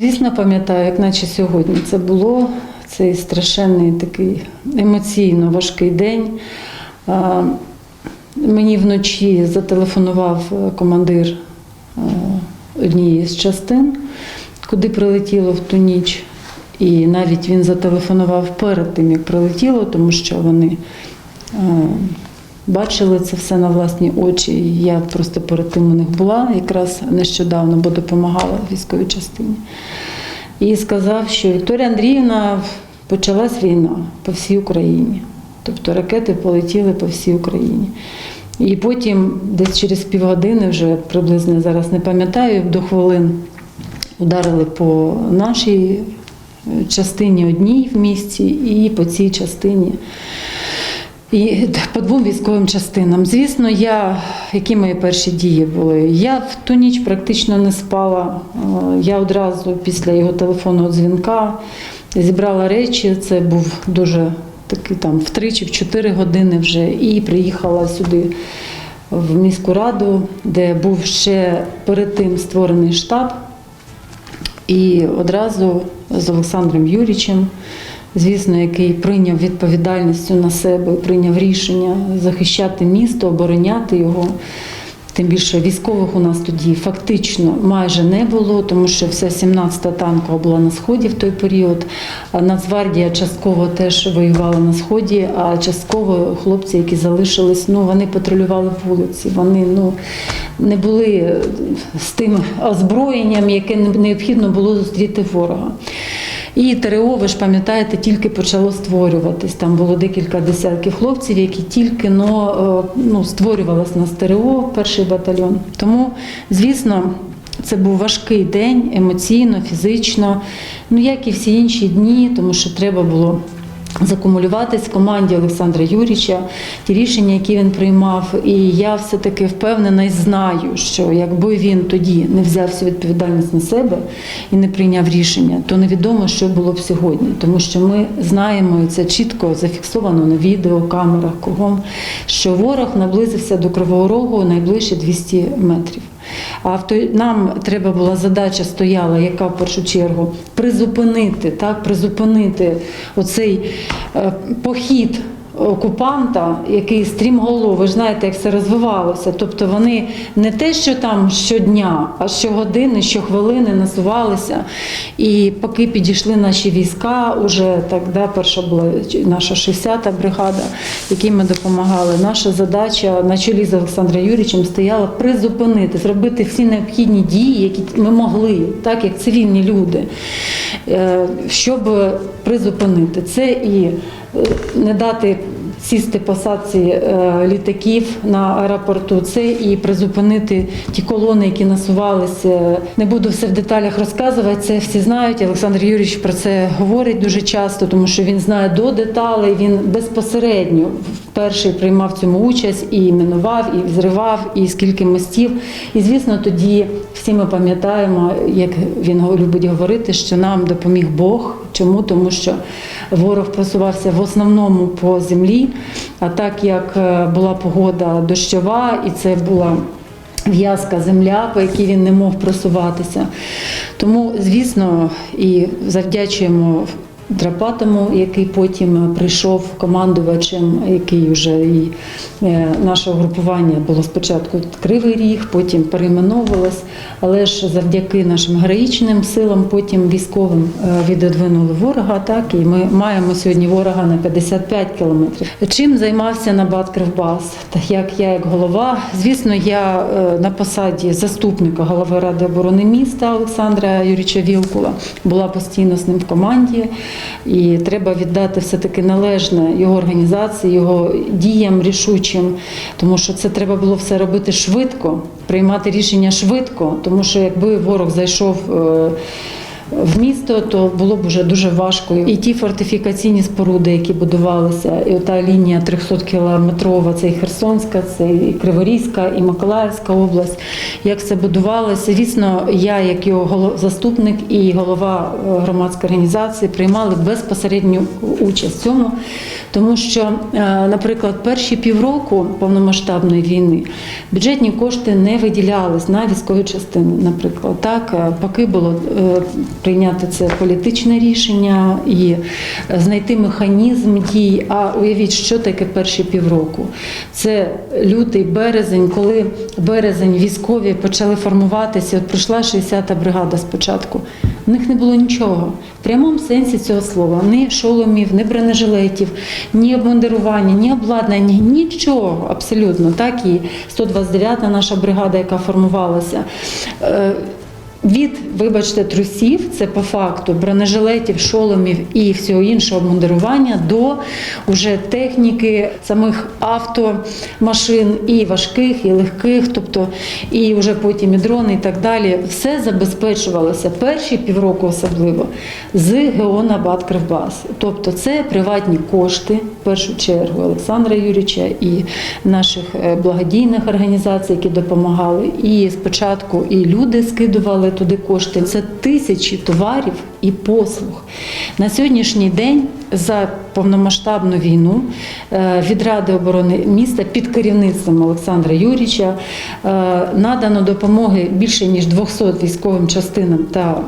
Звісно, пам'ятаю, як наче сьогодні це було цей страшенний такий емоційно важкий день. Мені вночі зателефонував е, командир е, однієї з частин, куди прилетіло в ту ніч. І навіть він зателефонував перед тим, як прилетіло, тому що вони е, бачили це все на власні очі. Я просто перед тим у них була якраз нещодавно, бо допомагала військовій частині. І сказав, що Вікторія Андріївна почалась війна по всій Україні. Тобто ракети полетіли по всій Україні. І потім, десь через півгодини, вже приблизно зараз не пам'ятаю, до хвилин ударили по нашій е, частині одній в місті і по цій частині. І по двом військовим частинам. Звісно, я, які мої перші дії були? Я в ту ніч практично не спала. Е, Я одразу після його телефонного дзвінка зібрала речі. Це був дуже такий там в три чи в чотири години вже, і приїхала сюди в міську раду, де був ще перед тим створений штаб. І одразу з Олександром Юрічем, звісно, який прийняв відповідальністю на себе, прийняв рішення захищати місто, обороняти його. Тим більше військових у нас тоді фактично майже не було, тому що вся 17-та танкова була на сході в той період. Нацгвардія частково теж воювала на сході, а частково хлопці, які залишились, ну вони патрулювали вулиці. Вони ну не були з тим озброєнням, яке необхідно було зустріти ворога. І ТРО, ви ж пам'ятаєте, тільки почало створюватись. Там було декілька десятків хлопців, які тільки но, е, ну, створювалось на ТРО, перший батальйон. Тому, звісно, це був важкий день емоційно, фізично, ну як і всі інші дні, тому що треба було. Закумулюватись в команді Олександра Юріча, ті рішення, які він приймав, і я все-таки впевнена і знаю, що якби він тоді не взяв всю відповідальність на себе і не прийняв рішення, то невідомо, що було б сьогодні, тому що ми знаємо, і це чітко зафіксовано на відео, камерах кругом, що ворог наблизився до Кривого Рогу найближче 200 метрів. А нам треба була задача стояла, яка в першу чергу призупинити, так, призупинити оцей е, похід окупанта, який стрімголов, ви ж знаєте, як це розвивалося. Тобто вони не те, що там щодня, а щогодини, щохвилини насувалися. І поки підійшли наші війська, уже так, да, перша була наша 60-та бригада, якій ми допомагали. Наша задача на чолі з Олександром Юрійовичем стояла призупинити, зробити всі необхідні дії, які ми могли, так як цивільні люди, е, щоб призупинити це і не дати сісти посадці е, літаків на аеропорту. Це і призупинити ті колони, які насувалися. Не буду все в деталях розказувати. Це всі знають. Олександр Юрійович про це говорить дуже часто, тому що він знає до деталей. Він безпосередньо перший приймав цьому участь і мінував, і зривав, і скільки мостів. І звісно, тоді всі ми пам'ятаємо, як він любить говорити, що нам допоміг Бог. Чому? Тому що ворог просувався в основному по землі. А так як е, була погода дощова, і це була в'язка земля, по якій він не мог просуватися. Тому, звісно, і завдячуємо Драпатому, який потім прийшов командувачем, який вже і е, наше угрупування було спочатку Кривий Ріг, потім перейменовувалось, але ж завдяки нашим героїчним силам, потім військовим е, відодвинули ворога. Так і ми маємо сьогодні ворога на 55 кілометрів. Чим займався Набат Кривбас? Та як я, як голова, звісно, я е, на посаді заступника голови ради оборони міста Олександра Юрійовича Вілкула була постійно з ним в команді. І треба віддати все-таки належне його організації, його діям рішучим, тому що це треба було все робити швидко, приймати рішення швидко, тому що якби ворог зайшов. В місто то було б вже дуже важко. І ті фортифікаційні споруди, які будувалися, і та лінія 300 кілометрова, це і Херсонська, це і Криворізька, і Миколаївська область. Як це будувалося? Звісно, я, як його заступник і голова е, громадської організації, приймали безпосередню участь в цьому, тому що, е, наприклад, перші півроку повномасштабної війни бюджетні кошти не виділялись на військові частини. Наприклад, так е, поки було прийняти це політичне рішення і е, знайти механізм дій. А уявіть, що таке перші півроку. Це лютий, березень, коли березень військові почали формуватися. От прийшла 60-та бригада спочатку. У них не було нічого. В прямому сенсі цього слова. Ні шоломів, ні бронежилетів, ні обмундирування, ні обладнання, нічого абсолютно. Так і 129-та наша бригада, яка формувалася. Від, вибачте, трусів, це по факту бронежилетів, шоломів і всього іншого обмундирування до уже техніки самих автомашин, і важких, і легких, тобто і вже потім і дрони, і так далі. Все забезпечувалося перші півроку, особливо з ГО «Набат Кривбас». Тобто це приватні кошти, першу чергу Олександра Юрійовича і наших е, благодійних організацій, які допомагали. І спочатку і люди скидували туди кошти. Це тисячі товарів і послуг. На сьогоднішній день за повномасштабну війну е, від Ради оборони міста під керівництвом Олександра Юрійовича е, надано допомоги більше ніж 200 військовим частинам та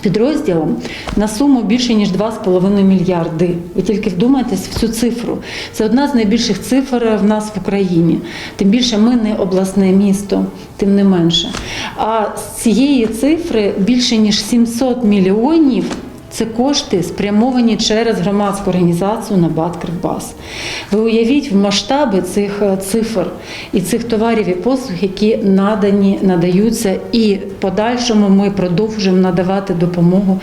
підрозділам на суму більше ніж 2,5 мільярди. Ви тільки вдумайтесь в цю цифру. Це одна з найбільших цифр в нас в Україні. Тим більше ми не обласне місто, тим не менше. А з цієї цифри більше ніж 700 мільйонів. Це кошти спрямовані через громадську організацію «Набат Кривбас». Ви уявіть в масштаби цих е, цифр і цих товарів і послуг, які надані, надаються, і подальшому ми продовжуємо надавати допомогу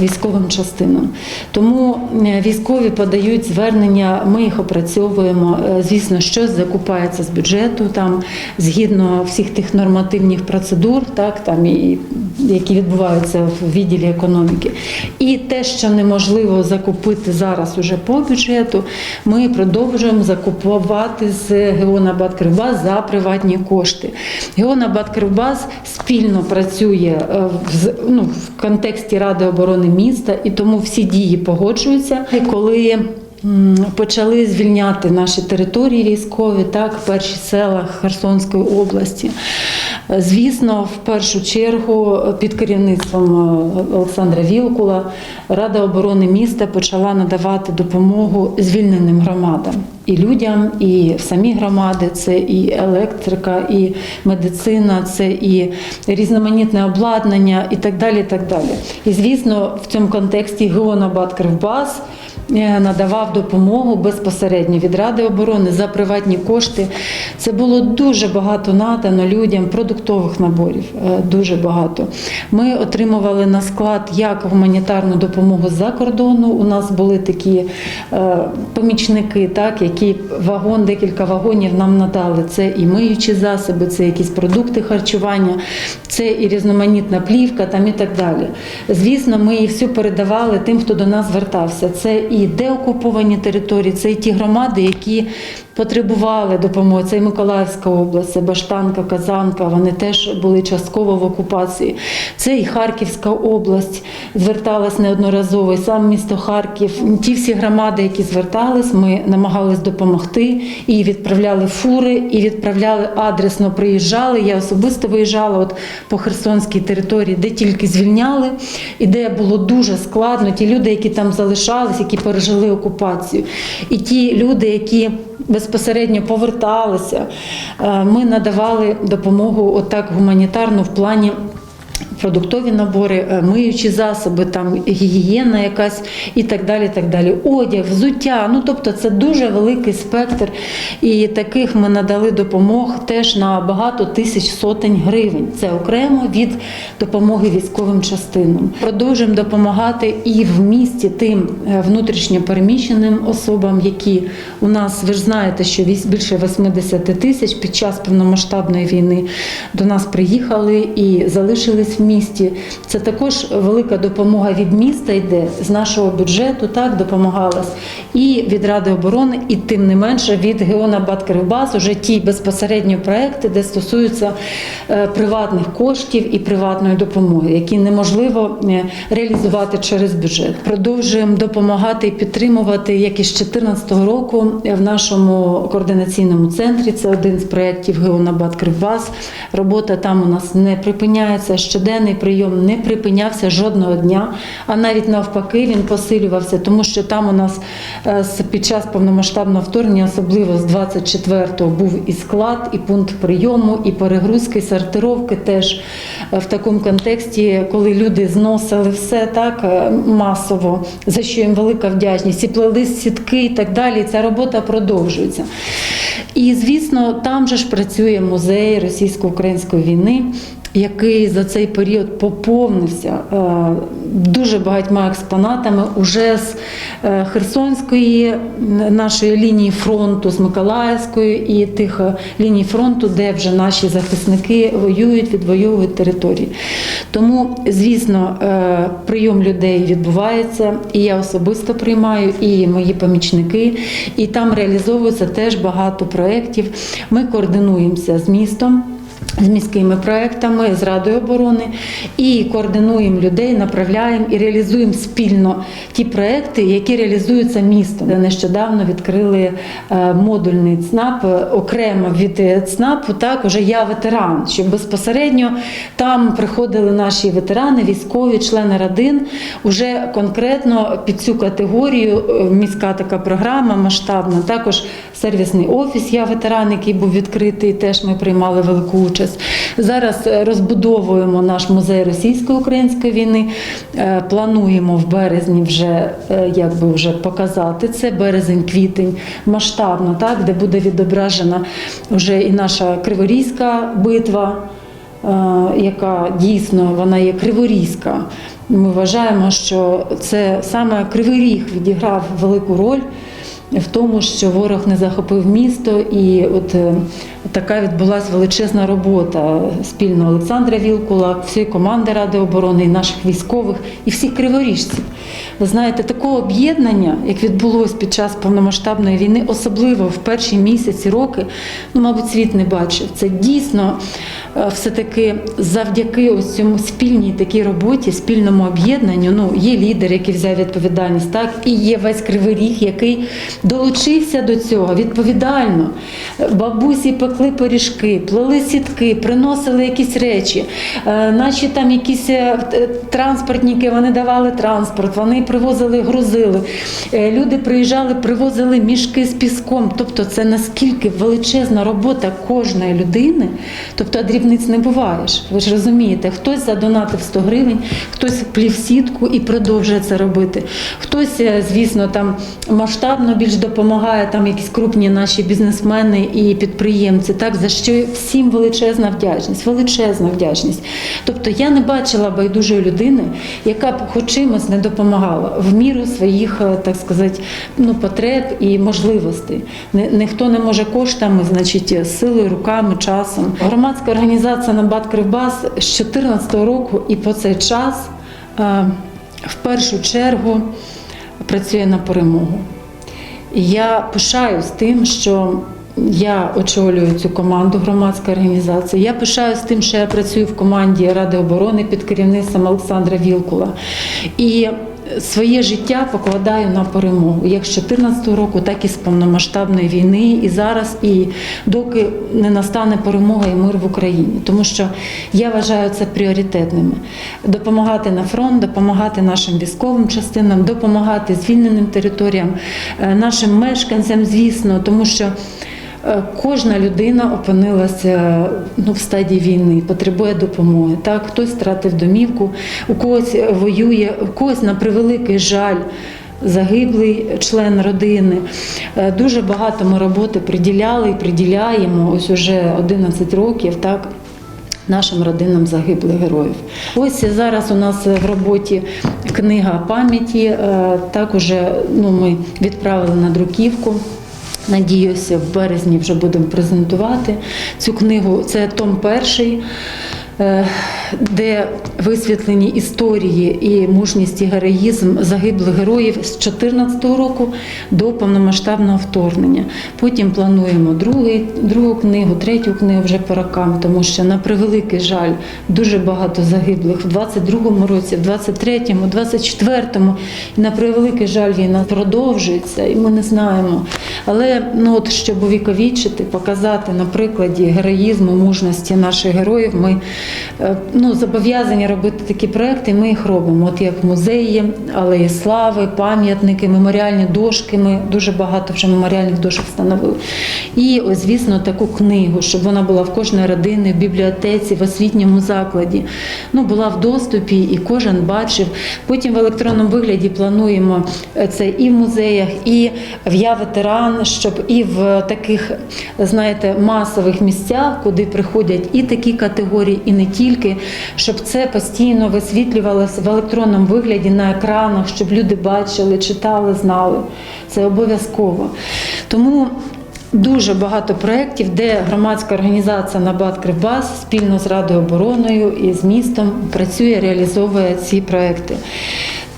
військовим частинам. Тому е, військові подають звернення, ми їх опрацьовуємо. Е, Звісно, щось закупається з бюджету, там згідно всіх тих нормативних процедур, так там і які відбуваються в відділі економіки. І те, що неможливо закупити зараз уже по бюджету, ми продовжуємо закупувати з ГО «Набат Кривбас за приватні кошти. ГО «Набат Кривбас спільно працює е, в, ну, в контексті Ради оборони міста, і тому всі дії погоджуються. Коли почали звільняти наші території військові, так, перші села Херсонської області. Звісно, в першу чергу під керівництвом е, Олександра Вілкула Рада оборони міста почала надавати допомогу звільненим громадам і людям, і самі громади. Це і електрика, і медицина, це і різноманітне обладнання, і так далі. І так далі. І звісно, в цьому контексті ГО «Набат Кривбас надавав допомогу безпосередньо від Ради оборони за приватні кошти. Це було дуже багато надано людям продуктових наборів, е, дуже багато. Ми отримували на склад як гуманітарну допомогу з-за кордону. У нас були такі е, помічники, так, які вагон, декілька вагонів нам надали. Це і миючі засоби, це якісь продукти харчування, це і різноманітна плівка там і так далі. Звісно, ми їх всю передавали тим, хто до нас звертався. Це і деокуповані території, це і ті громади, які потребували допомоги. Це і Миколаївська область, це Баштанка, Казанка. Вони теж були частково в окупації. Це і Харківська область зверталась неодноразово, і сам місто Харків. Ті всі громади, які звертались, ми намагались допомогти і відправляли фури, і відправляли адресно. Приїжджали. Я особисто виїжджала от по Херсонській території, де тільки звільняли, і де було дуже складно. Ті люди, які там залишались, які пережили окупацію, і ті люди, які безпосередньо поверталися. Е, Ми надавали допомогу отак гуманітарну в плані. Продуктові набори, е, миючі засоби, там гігієна якась і так далі. так далі. Одяг, взуття. Ну тобто це дуже великий спектр. І таких ми надали допомог теж на багато тисяч сотень гривень. Це окремо від допомоги військовим частинам. Продовжуємо допомагати і в місті тим е, внутрішньо переміщеним особам, які у нас, ви ж знаєте, що більше 80 тисяч під час повномасштабної війни до нас приїхали і залишились в місті. Це також велика допомога від міста йде з нашого бюджету, так допомагалась і від Ради оборони, і тим не менше від Геона Баткривбас, уже ті безпосередньо проекти, де стосуються е, приватних коштів і приватної допомоги, які неможливо е, реалізувати через бюджет. Продовжуємо допомагати і підтримувати, як і з 2014 року е, в нашому координаційному центрі. Це один з проєктів Геонабад Кривбас. Робота там у нас не припиняється щоденно. Надзвичайний прийом не припинявся жодного дня, а навіть навпаки він посилювався, тому що там у нас е, під час повномасштабного вторгнення, особливо з 24-го, був і склад, і пункт прийому, і перегрузки, і сортировки теж е, в такому контексті, коли люди зносили все так е, масово, за що їм велика вдячність, і плели сітки і так далі. Ця робота продовжується. І звісно, там же ж працює музей російсько-української війни. Який за цей період поповнився е, дуже багатьма експонатами уже з е, Херсонської нашої лінії фронту, з Миколаївської і тих е, ліній фронту, де вже наші захисники воюють, відвоюють території. Тому, звісно, прийом людей відбувається, і я особисто приймаю, і мої помічники, і там реалізовується теж багато проєктів. Ми координуємося з містом. З міськими проектами, з Радою оборони і координуємо людей, направляємо і реалізуємо спільно ті проекти, які реалізуються містом. Нещодавно відкрили е, модульний ЦНАП е, окремо від е, ЦНАПу. Так, уже я ветеран, щоб безпосередньо там приходили наші ветерани, військові, члени родин, уже конкретно під цю категорію міська така програма масштабна. Також сервісний офіс. Я ветеран, який був відкритий. Теж ми приймали велику участь. Зараз е, розбудовуємо наш музей російсько-української війни. Е, Плануємо в березні вже е, якби вже показати це. Березень-квітень масштабно, так де буде відображена вже і наша Криворізька битва. Яка дійсно вона є криворізька. Ми вважаємо, що це саме Кривий Ріг відіграв велику роль в тому, що ворог не захопив місто, і от е, така відбулася величезна робота спільно Олександра Вілкула, всієї команди Ради оборони, і наших військових, і всіх криворіжців. Ви знаєте, такого об'єднання, як відбулось під час повномасштабної війни, особливо в перші місяці роки, ну, мабуть, світ не бачив. Це дійсно е, все-таки завдяки ось цьому спільній такій роботі, спільному об'єднанню. Ну, є лідер, який взяв відповідальність, так, і є весь кривий ріг, який долучився до цього відповідально. Бабусі пекли пиріжки, плели сітки, приносили якісь речі. Е, Наші там якісь е, транспортники, вони давали транспорт, вони привозили, грузили. Е, Люди приїжджали, привозили мішки з піском. Тобто, це наскільки величезна робота кожної людини. Тобто, дрібниць не буваєш. Ви ж розумієте, хтось задонатив 100 гривень, хтось плів сітку і продовжує це робити. Хтось, е, звісно, там масштабно більш допомагає, там якісь крупні наші бізнесмени і підприємці. Так за що всім величезна вдячність, величезна вдячність. Тобто я не бачила байдужої людини, яка б хоч чимось не допомагала в міру своїх, е, так сказати, ну, потреб і можливостей. Ніхто не може коштами, значить, силою, руками, часом. Громадська організація Набат Кривбас з 2014 року і по цей час е, в першу чергу працює на перемогу. Я пишаюсь тим, що я очолюю цю команду громадської організації. Я пишаюсь тим, що я працюю в команді Ради оборони під керівництвом Олександра Вілкула. І своє життя покладаю на перемогу, як з 2014 року, так і з повномасштабної війни, і зараз, і доки не настане перемога і мир в Україні. Тому що я вважаю це пріоритетними. Допомагати на фронт, допомагати нашим військовим частинам, допомагати звільненим територіям, е, нашим мешканцям, звісно, тому що. Е, Кожна людина опинилася ну, в стадії війни, потребує допомоги. Так, хтось втратив домівку, у когось воює, у когось на превеликий жаль. Загиблий член родини. Е, Дуже багато ми роботи приділяли і приділяємо ось уже 11 років. Так, нашим родинам загиблих героїв. Ось зараз у нас в роботі книга пам'яті. е, Так уже ну, ми відправили на друківку. Надіюся, в березні вже будемо презентувати цю книгу. Це том перший, де висвітлені історії і мужність і героїзм загиблих героїв з 2014 року до повномасштабного вторгнення. Потім плануємо другий, другу книгу, третю книгу вже по рокам, тому що на превеликий жаль дуже багато загиблих в 22-му році, в 23-му, 24-му. І на превеликий жаль війна продовжується, і ми не знаємо. Але ну от щоб увіковічити, показати на прикладі героїзму, мужності наших героїв, ми е, ну, зобов'язані робити такі проекти, ми їх робимо. От як музеї, алеї слави, пам'ятники, меморіальні дошки. Ми дуже багато вже меморіальних дошок встановили. І, ось, звісно, таку книгу, щоб вона була в кожної родини, в бібліотеці, в освітньому закладі. Ну, була в доступі, і кожен бачив. Потім в електронному вигляді плануємо е, це і в музеях, і в Я ветеран, щоб і в таких, знаєте, масових місцях, куди приходять і такі категорії, і не тільки, щоб це постійно висвітлювалося в електронному вигляді на екранах, щоб люди бачили, читали, знали. Це обов'язково. Тому Дуже багато проєктів, де громадська організація Набат Кривбас спільно з Радою обороною і з містом працює, реалізовує ці проекти.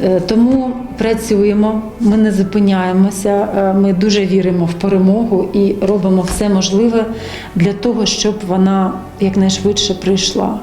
Е, Тому працюємо, ми не зупиняємося, е, ми дуже віримо в перемогу і робимо все можливе для того, щоб вона якнайшвидше прийшла.